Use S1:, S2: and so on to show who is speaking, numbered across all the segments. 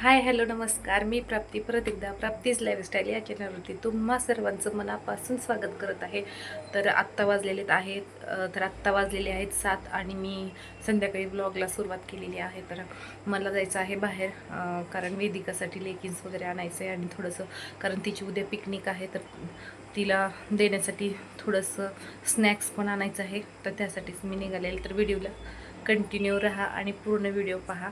S1: Hi hello नमस्कार. मी प्राप्ती परत एकदा प्राप्तीज लाईफस्टाईल या चॅनलवरती तुम्हा सर्वांचं मनापासून स्वागत करत आहे. तर आत्ता वाजलेलेत आहेत तर आत्ता वाजलेले आहेत सात आणि मी संध्याकाळी ब्लॉगला सुरुवात केलेली आहे. तर मला जायचं आहे बाहेर कारण वेदिकासाठी लेगिन्स वगैरे आणायचं आहे आणि थोडंसं कारण तिची उद्या पिकनिक आहे तर तिला देण्यासाठी थोडंसं स्नॅक्स पण आणायचं आहे. तर त्यासाठीच मी निघालेल. तर व्हिडिओला कंटिन्यू राहा आणि पूर्ण व्हिडिओ पहा.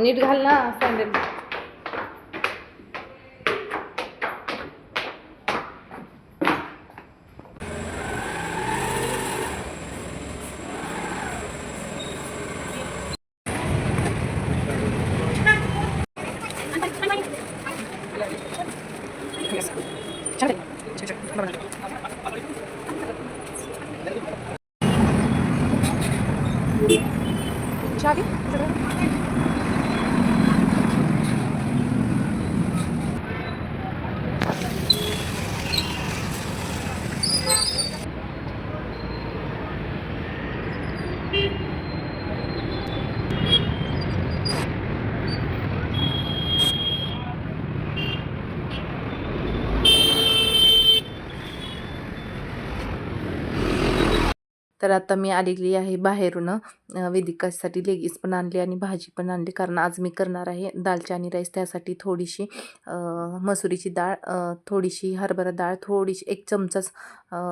S1: नीट घाल ना सँडल तर आता मी आलेली आहे बाहेरून वेदिकासाठी लेगीज पण आणली आणि भाजी पण आणली. कारण आज मी करणार आहे दालचा आणि राईस. त्यासाठी थोडीशी मसुरीची डाळ थोडीशी हरभरा डाळ थोडीशी एक चमचाच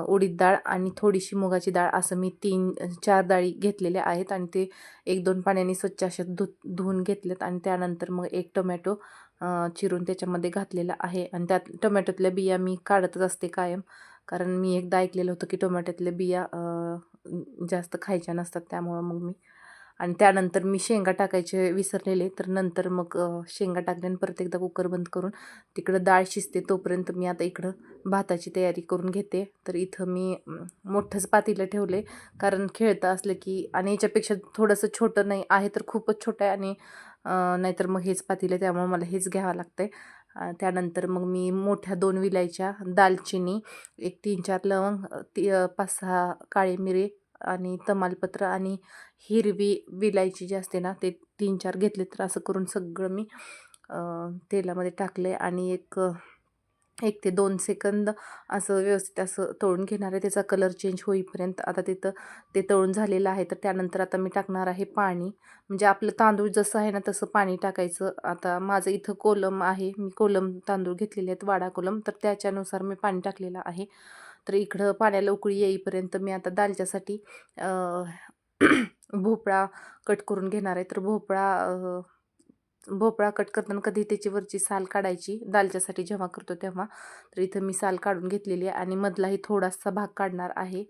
S1: उडीद डाळ आणि थोडीशी मुगाची डाळ असं मी तीन चार डाळी घेतलेल्या आहेत आणि ते एक दोन पाण्याने स्वच्छ अशा धु धुवून घेतलेत आणि त्यानंतर मग एक टोमॅटो चिरून त्याच्यामध्ये घातलेला आहे. आणि त्यात टोमॅटोतल्या बिया मी काढतच असते कायम. कारण मी एकदा ऐकलेलं होतं की टोमॅटोतल्या बिया जास्त खायच्या नसतात त्यामुळं मग मी. आणि त्यानंतर मी शेंगा टाकायचे विसरलेले तर नंतर मग शेंगा टाकल्याने परत एकदा कुकर बंद करून तिकडं डाळ शिजते तोपर्यंत मी आता इकडं भाताची तयारी करून घेते. तर इथं मी मोठंच पातीलं ठेवले कारण खेळतं असलं की आणि याच्यापेक्षा थोडंसं छोटं नाही आहे तर खूपच छोटं आहे आणि नाहीतर मग हेच पातीलं आहे, त्यामुळे मला हेच घ्यावं लागतं आहे त्यानंतर मग मी मोठ्या दोन विलायच्या दालचिनी एक तीन चार लवंग ती पाच सहा काळी मिरे आणि तमालपत्र आणि हिरवी विलायची जी असते ना ते तीन चार घेतले तर असं करून सगळं मी तेलामध्ये टाकले आणि एक एक ते दोन सेकंद असं व्यवस्थित असं तळून घेणार आहे. त्याचा कलर चेंज होईपर्यंत आता तिथं ते तळून झालेलं आहे. तर त्यानंतर आता मी टाकणार आहे पाणी. म्हणजे आपलं तांदूळ जसं आहे ना तसं पाणी टाकायचं. आता माझं इथं कोलम आहे. मी कोलम तांदूळ घेतलेले आहेत वाडा कोलम. तर त्याच्यानुसार मी पाणी टाकलेलं आहे. तर इकडं पाण्याला उकळी येईपर्यंत मी आता दालच्यासाठी भोपळा कट करून घेणार आहे. तर भोपळा भोपळा कट करताना कधी त्याची वरची साल काढायची दालच्यासाठी जेव्हा करतो तेव्हा. तर इथं मी साल काढून घेतलेली आहे आणि मधलाही थोडासा भाग काढणार आहे.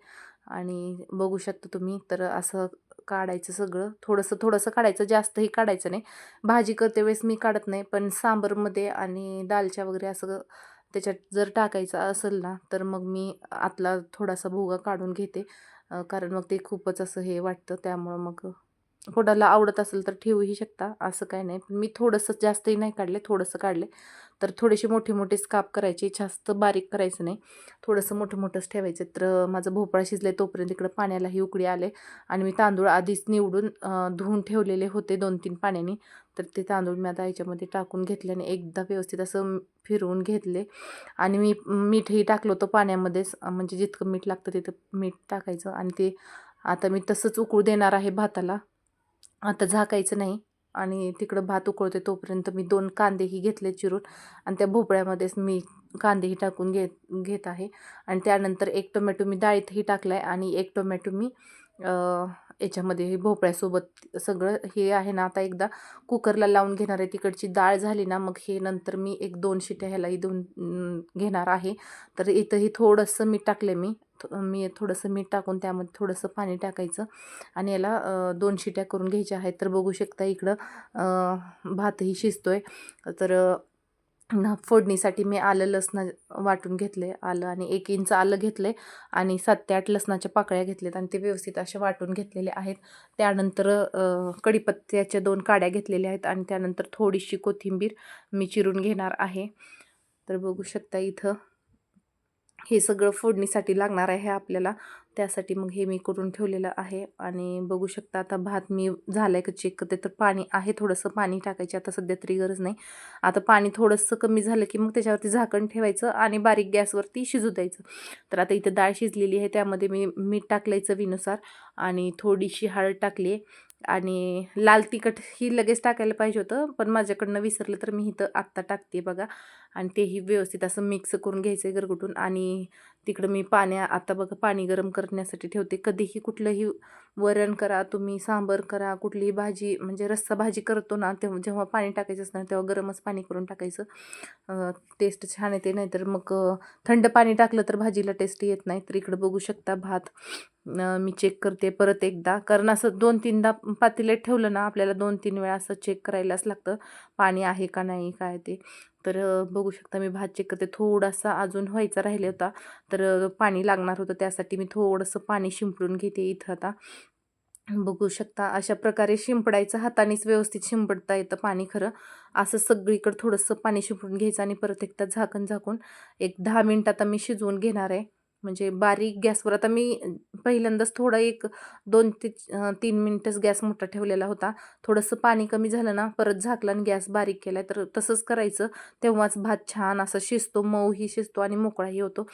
S1: आणि बघू शकता तुम्ही तर असं काढायचं सगळं. थोडंसं थोडंसं काढायचं जास्तही काढायचं नाही. भाजी करते वेळेस मी काढत नाही पण सांबरमध्ये आणि दालच्या वगैरे असं त्याच्यात जर टाकायचं असेल ना तर मग मी आतला थोडासा भोगा काढून घेते. कारण मग ते खूपच असं हे वाटतं त्यामुळं मग कोणाला आवडत असेल तर ठेवूही शकता असं काही नाही. पण मी थोडंसं जास्तही नाही काढले थोडंसं काढले. तर थोडेसे मोठे मोठेच काप करायचे जास्त बारीक करायचं नाही. थोडंसं मोठं मोठंच ठेवायचं. तर माझं भोपळा शिजले तोपर्यंत इकडं पाण्यालाही उकळी आले. आणि मी तांदूळ आधीच निवडून धुवून ठेवलेले होते दोन तीन पाण्याने. तर ते तांदूळ मी आता याच्यामध्ये टाकून घेतल्याने एकदा व्यवस्थित असं फिरवून घेतले. आणि मी मीठही टाकलं होतं पाण्यामध्येच. म्हणजे जितकं मीठ लागतं तिथं मीठ टाकायचं. आणि ते आता मी तसंच उकळू देणार आहे भाताला. आता झाकायचं नाही आणि तिकडं भात उकळते तोपर्यंत मी दोन कांदेही घेतले चिरून आणि त्या भोपळ्यामध्येच मी कांदेही टाकून घेत घेत आहे. आणि त्यानंतर एक टोमॅटो मी डाळीतही टाकला आहे आणि एक टोमॅटो मी याच्यामध्ये भोपळ्यासोबत सगळं हे आहे ना आता एकदा कुकरला लावून घेणार आहे. तिकडची डाळ झाली ना मग हे नंतर मी एक दोन शिट्या ह्यालाही देऊन घेणार आहे. तर इथंही थोडंसं मीठ टाकलं मी. मी थोडंसं मीठ टाकून त्यामध्ये थोडंसं पाणी टाकायचं आणि याला दोन शिट्या करून घ्यायच्या आहेत. तर बघू शकता इकडं भातही शिजतो आहे तर ना फोडणीसाठी मी आलं लसणा वाटून घेतले आलं आणि एक इंच आलं घेतले आणि सात ते आठ लसणाच्या पाकळ्या घेतल्यात आणि ते व्यवस्थित असे वाटून घेतलेले आहेत. त्यानंतर कडीपत्त्याच्या कढीपत्त्याच्या दोन काड्या घेतलेल्या आहेत आणि त्यानंतर थोडीशी कोथिंबीर मी चिरून घेणार आहे. तर बघू शकता इथं हे सगळं फोडणीसाठी लागणार आहे आपल्याला. त्यासाठी मग हे मी करून ठेवलेलं आहे. आणि बघू शकता आता भात मी झालाय आहे का चेक करते. तर पाणी आहे थोडंसं पाणी टाकायचे आता सध्या तरी गरज नाही. आता पाणी थोडंसं कमी झालं की मग त्याच्यावरती झाकण ठेवायचं आणि बारीक गॅसवरती शिजू द्यायचं. तर आता इथं डाळ शिजलेली आहे त्यामध्ये मी मीठ टाकलं चवीनुसार आणि थोडीशी हळद टाकली आहे आणि लाल तिखट ही लगेच टाकायला पाहिजे होतं पण माझ्याकडनं विसरलं तर मी इथं आत्ता टाकते बघा. आणि तेही व्यवस्थित असं मिक्स करून घ्यायचं आहे गरगुटून आणि तिकडं मी पाण्या आता बघा पाणी गरम करण्यासाठी ठेवते. कधीही कुठलंही वरण करा तुम्ही सांबर करा कुठलीही भाजी म्हणजे रस्सा भाजी करतो ना तेव्हा जेव्हा पाणी टाकायचं असतं तेव्हा गरमच पाणी करून टाकायचं. टेस्ट छान येते नाहीतर मग थंड पाणी टाकलं तर भाजीला टेस्ट येत नाही. तर इकडं बघू शकता भात. मी चेक करते परत एकदा. कारण असं दोन तीनदा पातेल्यात ठेवलं ना आपल्याला दोन तीन वेळा असं चेक करायलाच लागतं. पाणी आहे का नाही काय ते. तर बघू शकता मी भात चेक करते थोडासा अजून व्हायचा राहिले होता. तर पाणी लागणार होतं त्यासाठी मी थोडंसं पाणी शिंपडून घेते इथं आता. बघू शकता अशा प्रकारे शिंपडायचं हातानेच व्यवस्थित शिंपडता येतं पाणी खरं. असं सगळीकडं थोडंसं पाणी शिंपडून घ्यायचं आणि परत एकदा झाकण झाकून एक दहा मिनटात मी शिजवून घेणार आहे. म्हणजे बारीक गॅसवर. आता मी पहिल्यांदाच थोडा एक दोन ते तीन मिनटंच गॅस मोठा ठेवलेला होता. थोडंसं पाणी कमी झालं ना परत झाकला आणि गॅस बारीक केला. तर तसंच करायचं. तेव्हाच भात छान असा शिजतो मऊही शिजतो आणि मोकळाही होतो.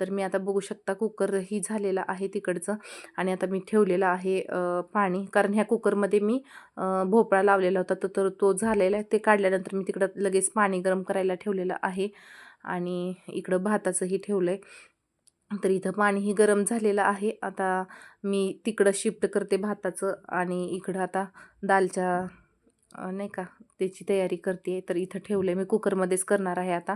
S1: तर मी आता बघू शकता कुकरही झालेला आहे तिकडचं. आणि आता मी ठेवलेलं आहे पाणी. कारण ह्या कुकरमध्ये मी भोपळा लावलेला होता. तर तो झालेला आहे. ते काढल्यानंतर मी तिकडं लगेच पाणी गरम करायला ठेवलेलं आहे. आणि इकडं भाताचंही ठेवलं आहे तर इथं पाणीही गरम झालेलं आहे. आता मी तिकडं शिफ्ट करते भाताचं आणि इकडं आता दालच्या नाही का त्याची तयारी करते. तर इथं ठेवलं आहे मी कुकरमध्येच करणार आहे आता.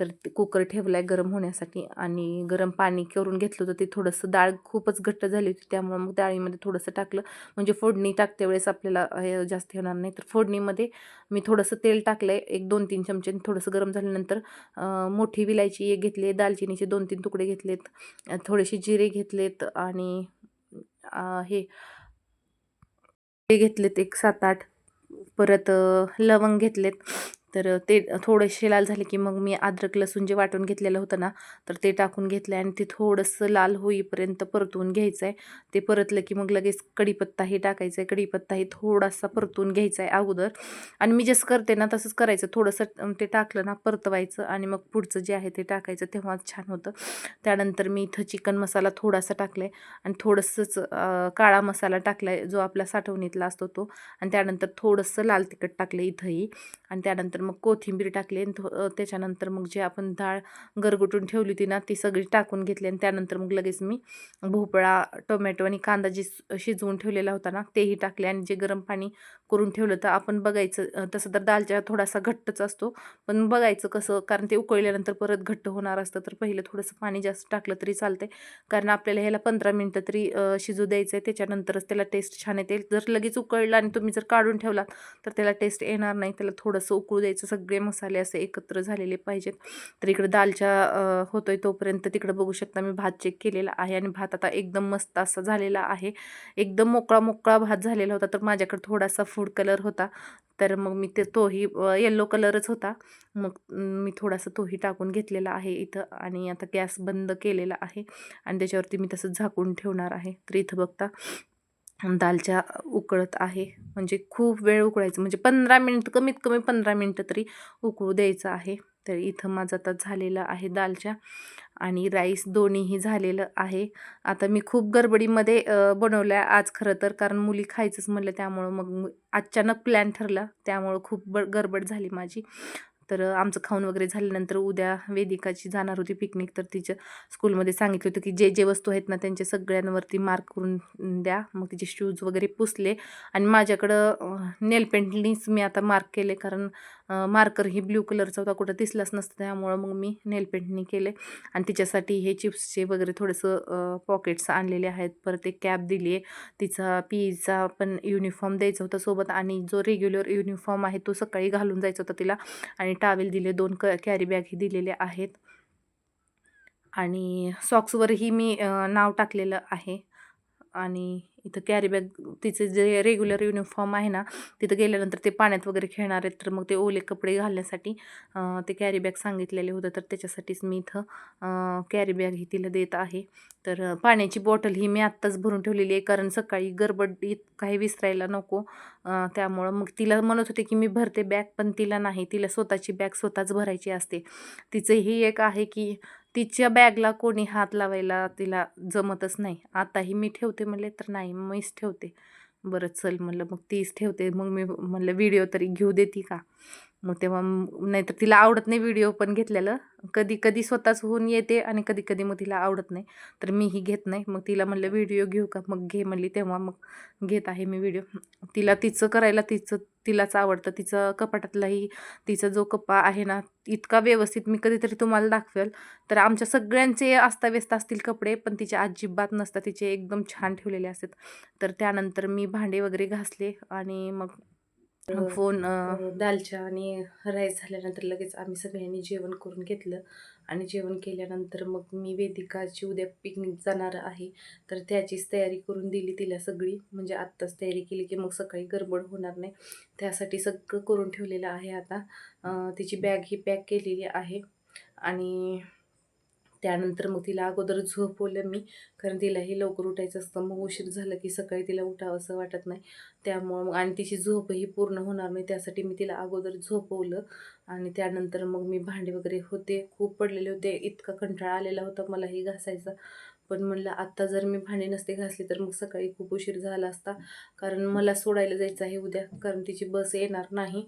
S1: तर ते कुकर ठेवला आहे गरम होण्यासाठी आणि गरम पाणी करून घेतलं होतं. ते थोडंसं डाळ खूपच घट्ट झाली होती त्यामुळं मग डाळीमध्ये थोडंसं टाकलं. म्हणजे फोडणी टाकते वेळेस आपल्याला हे जास्त होणार नाही. तर फोडणीमध्ये मी थोडंसं तेल टाकलं आहे एक दोन तीन चमचे थोडंसं गरम झाल्यानंतर मोठी विलायची एक घेतली दालचिनीचे दोन तीन तुकडे घेतलेत थोडेसे जिरे घेतलेत आणि हे घेतलेत एक सात आठ. परत लवंग घेतलेत. तर ते थोडेसे लाल झाले की मग मी अद्रक लसूण जे वाटून घेतलेलं होतं ना तर ते टाकून घेतलं आणि ते थोडंसं लाल होईपर्यंत परतून घ्यायचं आहे ते परतलं की मग लगेच कढीपत्ताही टाकायचं आहे कढीपत्ताही थोडासा परतून घ्यायचा आहे अगोदर. आणि मी जसं करते ना तसंच करायचं. थोडंसं ते टाकलं ना परतवायचं आणि मग पुढचं जे आहे ते टाकायचं. तेव्हा छान होतं. त्यानंतर मी इथं चिकन मसाला थोडासा टाकला आहे आणि थोडंसंच काळा मसाला टाकला आहे जो आपला साठवणीतला असतो तो. आणि त्यानंतर थोडंसं लाल तिखट टाकलं इथंही. आणि त्यानंतर मग कोथिंबीर टाकली आणि त्याच्यानंतर मग जे आपण डाळ गरगुटून ठेवली होती ना ती सगळी टाकून घेतली आणि त्यानंतर मग लगेच मी भोपळा टोमॅटो आणि कांदा जी शिजवून ठेवलेला होता ना तेही टाकले आणि जे गरम पाणी करून ठेवलं तर आपण बघायचं तसं तर दालच्या थोडासा घट्टच असतो पण बघायचं कसं कारण ते उकळल्यानंतर परत घट्ट होणार असतं तर पहिलं थोडंसं पाणी जास्त टाकलं तरी चालतंय कारण आपल्याला ह्याला पंधरा मिनटं तरी शिजू द्यायचं आहे त्याच्यानंतरच त्याला टेस्ट छान येते. जर लगेच उकळलं आणि तुम्ही जर काढून ठेवला तर त्याला टेस्ट येणार नाही त्याला थोडंसं उकळू द्यायचं सगळे मसाले असे एकत्र झालेले पाहिजेत. तर इकडे दालच्या होतोय तोपर्यंत तिकडे बघू शकता मी भात चेक केलेला आहे आणि भात आता एकदम मस्त असा झालेला आहे. एकदम मोकळा मोकळा भात झालेला होता तर माझ्याकडे थोडासा फूड कलर होता. तर मग मी ते तोही येल्लो कलरच होता. मग मी थोडासा तोही टाकून घेतलेला आहे इथं आणि आता गॅस बंद केलेला आहे आणि त्याच्यावरती मी तसं झाकून ठेवणार आहे. तर इथं बघता दालच्या उकळत आहे. म्हणजे खूप वेळ उकळायचं. म्हणजे पंधरा मिनटं कमीत कमी पंधरा मिनटं तरी उकळू द्यायचं आहे. तर इथं माझं आता झालेलं आहे दालच्या आणि राईस दोन्हीही झालेलं आहे. आता मी खूप गडबडीमध्ये बनवल्या आज खरं तर. कारण मुली खायचंच म्हणलं त्यामुळं मग अचानक प्लॅन ठरला. त्यामुळं खूप ब गडबड झाली माझी. तर आमचं खाऊन वगैरे झाल्यानंतर उद्या वेदिकाची जाणार होती पिकनिक तर तिच्या स्कूलमध्ये सांगितलं होतं की जे जे वस्तू आहेत ना त्यांच्या सगळ्यांवरती मार्क करून द्या. मग तिचे शूज वगैरे पुसले. आणि माझ्याकडं नेल पेंटनीच मी आता मार्क केले. कारण मार्कर ही ब्ल्यू कलरचा होता कुठं दिसलाच नसतं त्यामुळं मग मी नेल पेंटनी केले आणि तिच्यासाठी हे चिप्सचे वगैरे थोडंसं पॉकेट्स आणलेले आहेत. परत एक कॅप दिली आहे तिचा पीचा पण युनिफॉर्म द्यायचा होता सोबत. आणि जो रेग्युलर युनिफॉर्म आहे तो सकाळी घालून जायचा होता तिला. आणि टावेल दिले दोन क कॅरीबॅगही दिलेले आहेत. आणि सॉक्सवरही मी नाव टाकलेलं आहे. आणि इथं कॅरीबॅग तिचे जे रेग्युलर युनिफॉर्म आहे ना तिथं गेल्यानंतर ते पाण्यात वगैरे खेळणार आहेत. तर मग ते ओले कपडे घालण्यासाठी ते कॅरीबॅग सांगितलेले होतं. तर त्याच्यासाठीच मी इथं कॅरीबॅग ही तिला देत आहे. तर पाण्याची बॉटल ही मी आत्ताच भरून ठेवलेली आहे. कारण सकाळी गडबडीत काही विसरायला नको. त्यामुळं मग तिला म्हणत होते की मी भरते बॅग पण तिला नाही. तिला स्वतःची बॅग स्वतःच भरायची असते. तिचं ही एक आहे की तिच्या बॅगला कोणी हात लावायला तिला जमतच नाही. आताही मी ठेवते म्हणले तर नाही मीच ठेवते. बरं चल म्हणलं मग तीच ठेवते. मग मी म्हणलं व्हिडिओ तरी घेऊ देती का? मग तेव्हा नाहीतर तिला आवडत नाही व्हिडिओ पण घेतलेलं. कधी कधी स्वतःच होऊन येते आणि कधी कधी मग तिला आवडत नाही. तर मीही घेत नाही. मग तिला म्हणलं व्हिडिओ घेऊ का? मग घे म्हणली तेव्हा. मग घेत आहे मी व्हिडिओ तिला तिचं करायला तिचं तिलाच आवडतं. तिचं कपाटातलाही तिचा जो कप्पा आहे ना इतका व्यवस्थित मी कधीतरी तुम्हाला दाखवेल. तर आमच्या सगळ्यांचे अस्ताव्यस्त असतील कपडे पण तिचे अजिबात नसतात. तिचे एकदम छान ठेवलेले असतात. तर त्यानंतर मी भांडे वगैरे घासले आणि मग फोन दालच्या आणि राईस झाल्यानंतर लगेच आम्ही सगळ्यांनी जेवण करून घेतलं. आणि जेवण केल्यानंतर मग मी वेदिकाची उद्या पिकनिक जाणार आहे. तर त्याचीच तयारी करून दिली तिला सगळी. म्हणजे आत्ताच तयारी केली की मग सकाळी गडबड होणार नाही. त्यासाठी सगळं करून ठेवलेलं आहे आता. तिची बॅग ही पॅक केलेली आहे. आणि त्यानंतर मग तिला अगोदर झोपवलं मी. कारण तिलाही लवकर उठायचं असतं. मग उशीर झालं की सकाळी तिला उठावं असं वाटत नाही. त्यामुळं मग आणि तिची झोपही पूर्ण होणार नाही. त्यासाठी मी तिला अगोदर झोपवलं. आणि त्यानंतर मग मी भांडे वगैरे होते. खूप पडलेले होते. इतका कंटाळा आलेला होता मलाही घासायचा. पण म्हणलं आत्ता जर मी भांडे नसते घासली तर मग सकाळी खूप उशीर झाला असता. कारण मला सोडायला जायचं आहे उद्या. कारण तिची बस येणार नाही.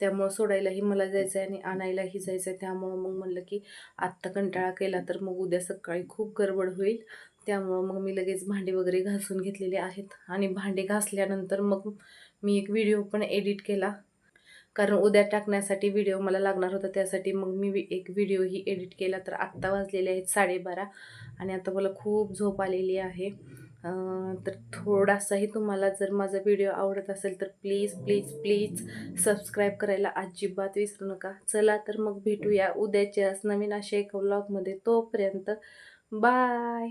S1: त्यामुळं सोडायलाही मला जायचं आहे आणि आणायलाही जायचं आहे त्यामुळं मग म्हणलं की आत्ता कंटाळा केला तर मग उद्या सकाळी खूप गडबड होईल. त्यामुळं मग मी लगेच भांडे वगैरे घासून घेतलेले आहेत. आणि भांडे घासल्यानंतर मग मी एक व्हिडिओ पण एडिट केला. कारण उद्या टाकण्यासाठी व्हिडिओ मला लागणार होता. त्यासाठी मग मी एक व्हिडिओही एडिट केला. तर आत्ता वाजलेले आहेत साडेबारा आणि आता मला खूप झोप आलेली आहे. तर थोडासाही तुम्हाला जर माझा व्हिडिओ आवडत असेल तर प्लीज प्लीज प्लीज सबस्क्राईब करायला अजिबात विसरू नका. चला तर मग भेटूया उद्याच्याच नवीन अशा एका व्लॉगमध्ये तोपर्यंत बाय!